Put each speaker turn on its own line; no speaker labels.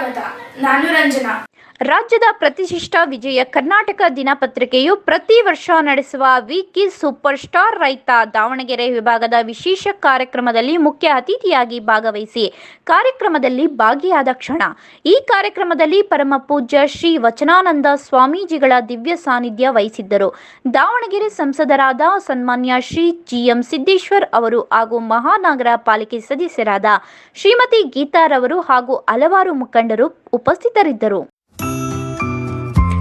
સ્વાગત નાનુરંજના ಪ್ರತಿಷ್ಠಿತ ವಿಜಯ ಕರ್ನಾಟಕ ದಿನಪತ್ರಿಕೆಯು ಪ್ರತಿ ವರ್ಷ ನಡೆಸುವ ವೀಕಿ ಸೂಪರ್ ಸ್ಟಾರ್ ರೈತ ದಾವಣಗೆರೆ ವಿಭಾಗದ ವಿಶೇಷ ಕಾರ್ಯಕ್ರಮದಲ್ಲಿ ಮುಖ್ಯ ಅತಿಥಿಯಾಗಿ ಭಾಗವಹಿಸಿ ಕಾರ್ಯಕ್ರಮದಲ್ಲಿ ಭಾಗಿಯಾದ ಕ್ಷಣ. ಈ ಕಾರ್ಯಕ್ರಮದಲ್ಲಿ ಪರಮ ಪೂಜ್ಯ ಶ್ರೀ ವಚನಾನಂದ ಸ್ವಾಮೀಜಿಗಳ ದಿವ್ಯ ಸಾನ್ನಿಧ್ಯ ವಹಿಸಿದ್ದರು. ದಾವಣಗೆರೆ ಸಂಸದರಾದ ಸನ್ಮಾನ್ಯ ಶ್ರೀ ಜಿಎಂ ಸಿದ್ದೇಶ್ವರ್ ಅವರು ಹಾಗೂ ಮಹಾನಗರ ಪಾಲಿಕೆ ಸದಸ್ಯರಾದ ಶ್ರೀಮತಿ ಗೀತಾರವರು ಹಾಗೂ ಹಲವಾರು ಮುಖಂಡರು ಉಪಸ್ಥಿತರಿದ್ದರು.